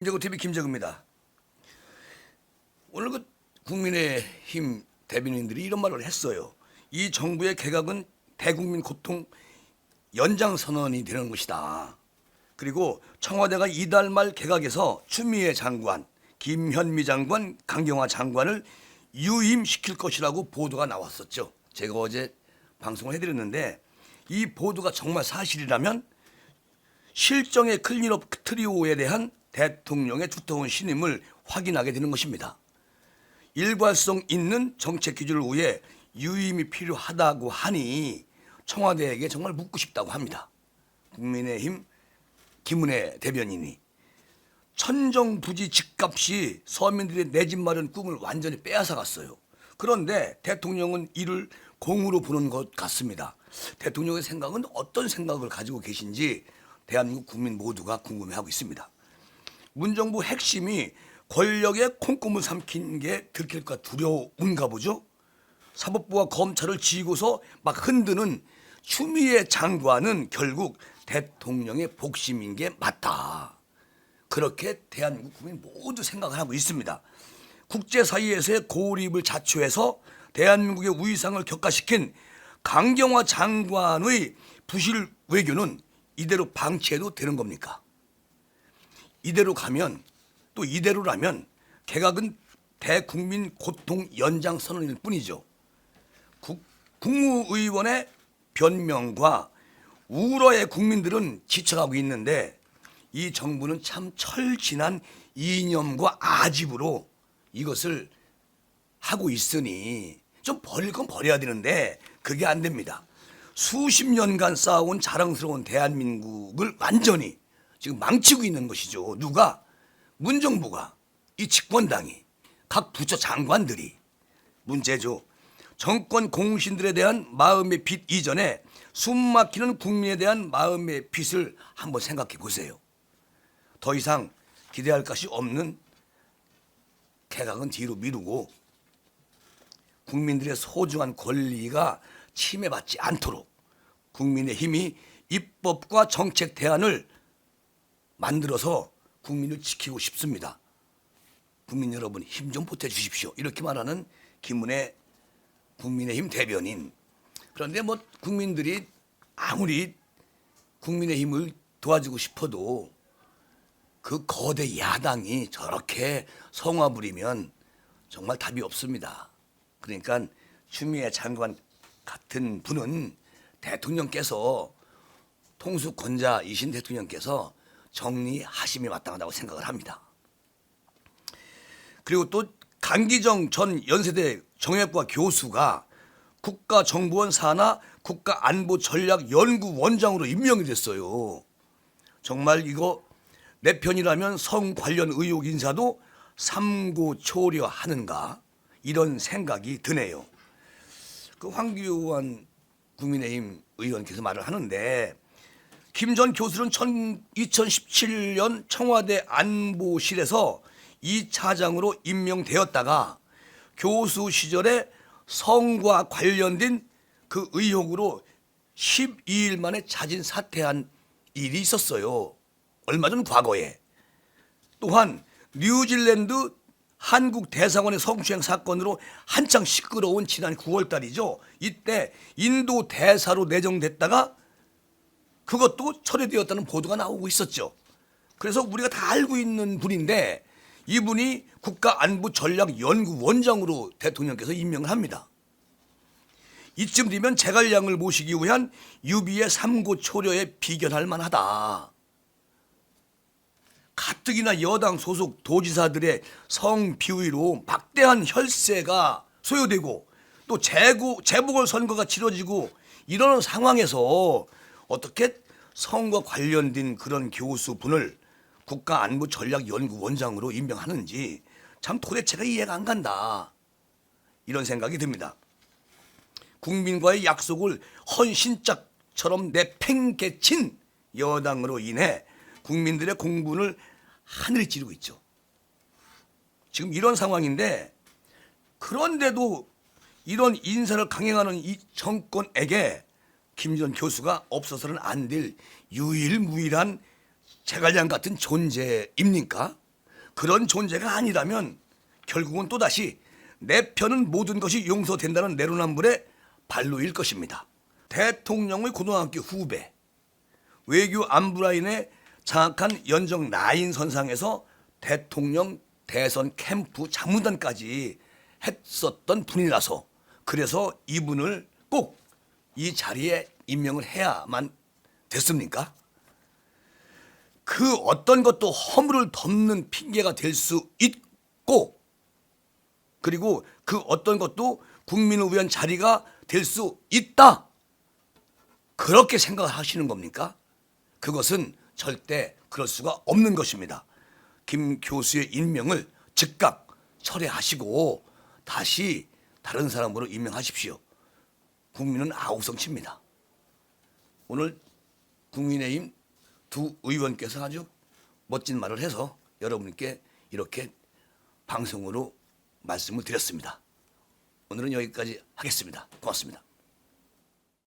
김재구 TV 김재구입니다. 오늘 그 국민의힘 대변인들이 이런 말을 했어요. 이 정부의 개각은 대국민 고통 연장 선언이 되는 것이다. 그리고 청와대가 이달 말 개각에서 추미애 장관, 김현미 장관, 강경화 장관을 유임시킬 것이라고 보도가 나왔었죠. 제가 어제 방송을 해드렸는데 이 보도가 정말 사실이라면 실정의 클린업 트리오에 대한 대통령의 두터운 신임을 확인하게 되는 것입니다. 일관성 있는 정책 기준을 위해 유임이 필요하다고 하니 청와대에게 정말 묻고 싶다고 합니다. 국민의힘 김은혜 대변인이 천정부지 집값이 서민들의 내 집 마련 꿈을 완전히 빼앗아 갔어요. 그런데 대통령은 이를 공으로 보는 것 같습니다. 대통령의 생각은 어떤 생각을 가지고 계신지 대한민국 국민 모두가 궁금해하고 있습니다. 문정부 핵심이 권력의 콩고물 삼킨 게 들킬까 두려운가 보죠. 사법부와 검찰을 지고서 막 흔드는 추미애 장관은 결국 대통령의 복심인 게 맞다. 그렇게 대한민국 국민 모두 생각을 하고 있습니다. 국제사회에서의 고립을 자초해서 대한민국의 위상을 격화시킨 강경화 장관의 부실 외교는 이대로 방치해도 되는 겁니까? 이대로 가면 또 이대로라면 개각은 대국민 고통 연장 선언일 뿐이죠. 국, 국무의원의 변명과 우러의 국민들은 지쳐가고 있는데 이 정부는 참 철진한 이념과 아집으로 이것을 하고 있으니 좀 버릴 건 버려야 되는데 그게 안 됩니다. 수십 년간 쌓아온 자랑스러운 대한민국을 완전히 지금 망치고 있는 것이죠. 누가? 문정부가, 이 집권당이, 각 부처 장관들이 문제죠. 정권 공신들에 대한 마음의 빚 이전에 숨막히는 국민에 대한 마음의 빚을 한번 생각해 보세요. 더 이상 기대할 것이 없는 개각은 뒤로 미루고 국민들의 소중한 권리가 침해받지 않도록 국민의 힘이 입법과 정책 대안을 만들어서 국민을 지키고 싶습니다. 국민 여러분 힘 좀 보태 주십시오. 이렇게 말하는 김은혜 국민의힘 대변인. 그런데 뭐 국민들이 아무리 국민의힘을 도와주고 싶어도 그 거대 야당이 저렇게 성화 부리면 정말 답이 없습니다. 그러니까 추미애 장관 같은 분은 대통령께서 통수권자이신 대통령께서 정리하심이 마땅하다고 생각을 합니다. 그리고 또 강기정 전 연세대 정예과 교수가 국가정보원 산하 국가안보전략연구원장으로 임명이 됐어요. 정말 이거 내 편이라면 성 관련 의혹 인사도 삼고초려 하는가 이런 생각이 드네요. 그 황교안 국민의힘 의원께서 말을 하는데 김 전 교수는 2017년 청와대 안보실에서 이 차장으로 임명되었다가 교수 시절에 성과 관련된 그 의혹으로 12일 만에 자진 사퇴한 일이 있었어요. 얼마 전 과거에. 또한 뉴질랜드 한국 대사관의 성추행 사건으로 한창 시끄러운 지난 9월 달이죠. 이때 인도 대사로 내정됐다가 그것도 철회되었다는 보도가 나오고 있었죠. 그래서 우리가 다 알고 있는 분인데 이분이 국가안보전략연구원장으로 대통령께서 임명을 합니다. 이쯤 되면 제갈량을 모시기 위한 유비의 삼고 초려에 비견할 만하다. 가뜩이나 여당 소속 도지사들의 성비위로 막대한 혈세가 소요되고 또 재고, 재보궐선거가 치러지고 이러는 상황에서 어떻게 선거 관련된 그런 교수분을 국가안보전략연구원장으로 임명하는지 참 도대체가 이해가 안 간다. 이런 생각이 듭니다. 국민과의 약속을 헌신짝처럼 내팽개친 여당으로 인해 국민들의 공분을 하늘이 찌르고 있죠. 지금 이런 상황인데 그런데도 이런 인사를 강행하는 이 정권에게 김전 교수가 없어서는 안 될 유일무이한 제갈량 같은 존재입니까? 그런 존재가 아니라면 결국은 또다시 내 편은 모든 것이 용서된다는 내로남불의 발로일 것입니다. 대통령의 고등학교 후배, 외교 안브라인의 장악한 연정 라인 선상에서 대통령 대선 캠프 자문단까지 했었던 분이라서 그래서 이분을 꼭 이 자리에 임명을 해야만 됐습니까? 그 어떤 것도 허물을 덮는 핑계가 될 수 있고 그리고 그 어떤 것도 국민을 위한 자리가 될 수 있다. 그렇게 생각을 하시는 겁니까? 그것은 절대 그럴 수가 없는 것입니다. 김 교수의 임명을 즉각 철회하시고 다시 다른 사람으로 임명하십시오. 국민은 아우성칩니다. 오늘 국민의힘 두 의원께서 아주 멋진 말을 해서 여러분께 이렇게 방송으로 말씀을 드렸습니다. 오늘은 여기까지 하겠습니다. 고맙습니다.